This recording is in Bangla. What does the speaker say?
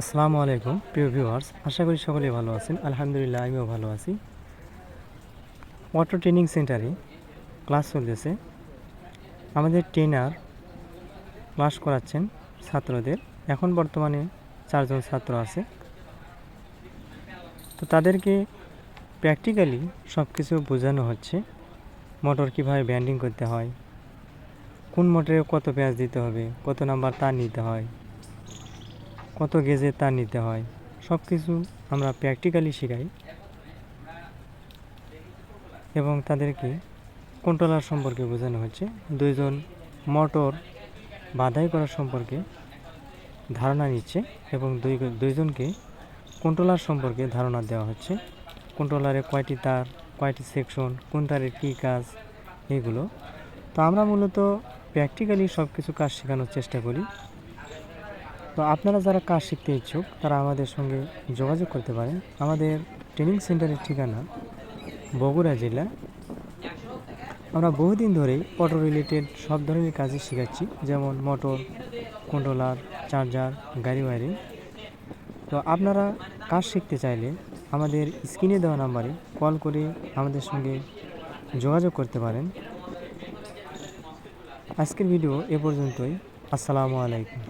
আসসালামু আলাইকুম, প্রিয় ভিউয়ার্স আশা করি সকলেই ভালো আছেন। আলহামদুলিল্লাহ, আমিও ভালো আছি। অটো ট্রেনিং সেন্টারে ক্লাস চলতেছে। আমাদের ট্রেনার ক্লাস করাচ্ছেন ছাত্রদের। এখন বর্তমানে চারজন ছাত্র আছে। তো তাদেরকে প্র্যাকটিক্যালি সব কিছু বোঝানো হচ্ছে। মোটর কীভাবে ব্যান্ডিং করতে হয়? কোন মোটরে কত পেঁয়াজ দিতে হবে? কত নাম্বার তার নিতে হয়? কত গেজে তার নিতে হয়। সব কিছু আমরা প্র্যাকটিক্যালি শেখাই এবং তাদেরকে কন্ট্রোলার সম্পর্কে বোঝানো হচ্ছে। দুইজন মোটর বাধাই করার সম্পর্কে ধারণা নিচ্ছে এবং দুই, দুইজনকে কন্ট্রোলার সম্পর্কে ধারণা দেওয়া হচ্ছে। কন্ট্রোলারে কয়টি তার, কয়টি সেকশন কোন তারের কী কাজ, এগুলো। তো আমরা মূলত প্র্যাকটিক্যালি সব কিছু কাজ শেখানোর চেষ্টা করি। তো আপনারা যারা কাজ শিখতে ইচ্ছুক, তারা আমাদের সঙ্গে যোগাযোগ করতে পারেন। আমাদের ট্রেনিং সেন্টারের ঠিকানা বগুড়া জেলা। আমরা বহুদিন ধরেই অটো রিলেটেড সব ধরনের কাজই শেখাচ্ছি, যেমন মোটর কন্ট্রোলার চার্জার গাড়ি ওয়ারিং তো আপনারা কাজ শিখতে চাইলে আমাদের স্ক্রিনে দেওয়া নাম্বারে কল করে আমাদের সঙ্গে যোগাযোগ করতে পারেন। আজকের ভিডিও এ পর্যন্তই। আসসালামু আলাইকুম।